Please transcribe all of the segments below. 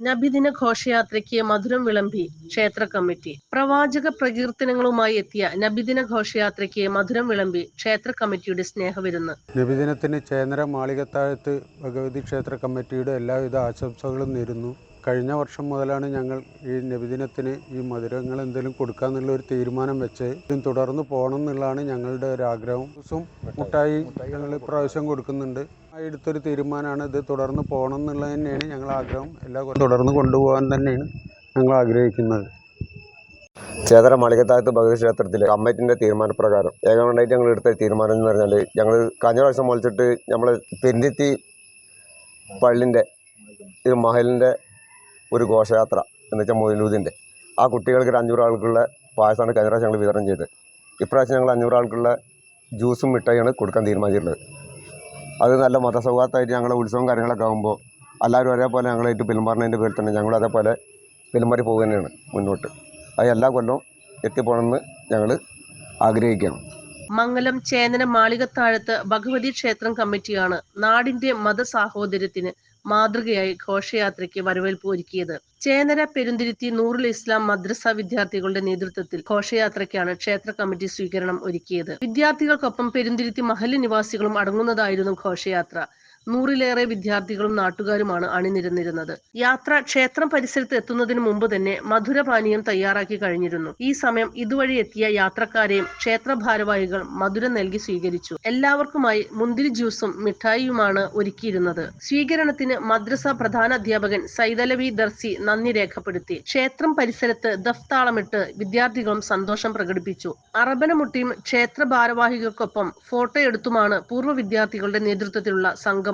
നബിദിന ഘോഷയാത്രയ്ക്ക് മധുരം വിളമ്പി ക്ഷേത്ര കമ്മിറ്റി. പ്രവാചക പ്രകീർത്തനങ്ങളുമായി എത്തിയ നബിദിന ഘോഷയാത്രയ്ക്ക് മധുരം വിളമ്പി ക്ഷേത്ര കമ്മിറ്റിയുടെ സ്നേഹവിരുന്ന്. നബിദിനത്തിന് ചേന്നര മാളികത്താഴത്ത് ഭഗവതി ക്ഷേത്ര കമ്മിറ്റിയുടെ എല്ലാവിധ ആശംസകളും നേരുന്നു. കഴിഞ്ഞ വർഷം മുതലാണ് ഞങ്ങൾ ഈ നബിദിനത്തിന് ഈ മധുരങ്ങൾ എന്തെങ്കിലും കൊടുക്കാന്നുള്ള ഒരു തീരുമാനം വെച്ച് ഇതിന് തുടർന്ന് പോകണം എന്നുള്ളതാണ് ഞങ്ങളുടെ ഒരു ആഗ്രഹം. ദിവസവും മുട്ടായി ഞങ്ങൾ ഇപ്രാവശ്യം കൊടുക്കുന്നുണ്ട്. എടുത്തൊരു തീരുമാനമാണ് ഇത്. തുടർന്ന് പോകണം എന്നുള്ളത് തന്നെയാണ് ഞങ്ങൾ ആഗ്രഹം. എല്ലാ തുടർന്ന് കൊണ്ടുപോകാൻ തന്നെയാണ് ഞങ്ങൾ ആഗ്രഹിക്കുന്നത്. ചേതര മാളികത്താഴത്ത് ഭഗവതി ക്ഷേത്രത്തിലെ കമ്മിറ്റിന്റെ തീരുമാനപ്രകാരം ഏകമണ്ടായിട്ട് ഞങ്ങൾ എടുത്ത തീരുമാനം എന്ന് പറഞ്ഞാൽ ഞങ്ങൾ കഴിഞ്ഞ പ്രാവശ്യം മുളച്ചിട്ട് നമ്മൾ പെരിഞ്ഞെത്തി പള്ളിന്റെ മഹലിന്റെ ഒരു ഘോഷയാത്ര എന്ന് വെച്ചാൽ മൊയിലൂദിന്റെ ആ കുട്ടികൾക്ക് ഒരു അഞ്ഞൂറ് ആൾക്കുള്ള പായസമാണ് കഴിഞ്ഞ പ്രാവശ്യം ഞങ്ങൾ വിതരണം ചെയ്തത്. ഇപ്രാവശ്യം ഞങ്ങൾ അഞ്ഞൂറ് ആൾക്കുള്ള ജ്യൂസും മിഠായിയാണ് കൊടുക്കാൻ തീരുമാനിച്ചിട്ടുള്ളത്. അത് നല്ല മതസൗഹാർദ്ദമായിട്ട് ഞങ്ങളുടെ ഉത്സവം കാര്യങ്ങളൊക്കെ ആകുമ്പോൾ എല്ലാവരും ഒരേപോലെ ഞങ്ങളായിട്ട് പെരുമാറുന്നതിന്റെ പേരിൽ തന്നെ ഞങ്ങൾ അതേപോലെ പെരുമാറി പോകുക തന്നെയാണ് മുന്നോട്ട്. അത് എല്ലാ കൊല്ലവും എത്തിപ്പോണമെന്ന് ഞങ്ങൾ ആഗ്രഹിക്കുകയാണ്. മംഗലം ചേനന മാളികത്താഴത്ത് ഭഗവതി ക്ഷേത്രം കമ്മിറ്റിയാണ് നാടിന്റെ മതസാഹോദര്യത്തിന് മാതൃകയായി ഘോഷയാത്രയ്ക്ക് വരവേൽപ്പ് ഒരുക്കിയത്. ചേനര പെരുന്തിരുത്തി നൂറുൽ ഇസ്ലാം മദ്രസ വിദ്യാർത്ഥികളുടെ നേതൃത്വത്തിൽ ഘോഷയാത്രയ്ക്കാണ് ക്ഷേത്ര കമ്മിറ്റി സ്വീകരണം ഒരുക്കിയത്. വിദ്യാർത്ഥികൾക്കൊപ്പം പെരുന്തിരുത്തി മഹല്ല് നിവാസികളും അടങ്ങുന്നതായിരുന്നു ഘോഷയാത്ര. നൂറിലേറെ വിദ്യാർത്ഥികളും നാട്ടുകാരുമാണ് അണിനിരന്നിരുന്നത്. യാത്ര ക്ഷേത്രം പരിസരത്ത് എത്തുന്നതിന് മുമ്പ് തന്നെ മധുരപാനീയം തയ്യാറാക്കി കഴിഞ്ഞിരുന്നു. ഈ സമയം ഇതുവഴി എത്തിയ യാത്രക്കാരെയും ക്ഷേത്ര ഭാരവാഹികൾ മധുരം നൽകി സ്വീകരിച്ചു. എല്ലാവർക്കുമായി മുന്തിരി ജ്യൂസും മിഠായിയുമാണ് ഒരുക്കിയിരുന്നത്. സ്വീകരണത്തിന് മദ്രസ പ്രധാന അധ്യാപകൻ സൈതലവി ദർസി നന്ദി രേഖപ്പെടുത്തി. ക്ഷേത്രം പരിസരത്ത് ദഫ്താളമിട്ട് വിദ്യാർത്ഥികളും സന്തോഷം പ്രകടിപ്പിച്ചു. അറബനമുട്ടിയും ക്ഷേത്ര ഭാരവാഹികൾക്കൊപ്പം ഫോട്ടോ എടുത്തുമാണ് പൂർവ വിദ്യാർത്ഥികളുടെ നേതൃത്വത്തിലുള്ള സംഘം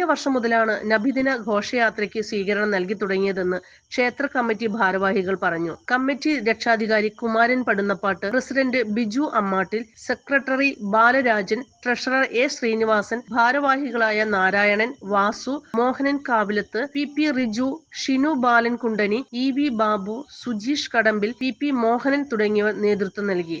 കഴിഞ്ഞ വർഷം മുതലാണ് നബിദിന ഘോഷയാത്രയ്ക്ക് സ്വീകരണം നൽകി തുടങ്ങിയതെന്ന് ക്ഷേത്ര കമ്മിറ്റി ഭാരവാഹികൾ പറഞ്ഞു. കമ്മിറ്റി രക്ഷാധികാരി Kumaran Padunnappatt president Biju Ammattil secretary Balarajan treasurer A Srinivasan ഭാരവാഹികളായ Narayanan Vasu Mohanan Kavilath P P Riju Shinu Balan Kundani E V Babu Sujeesh Kadambil P P Mohanan തുടങ്ങിയവർ നേതൃത്വം നൽകി.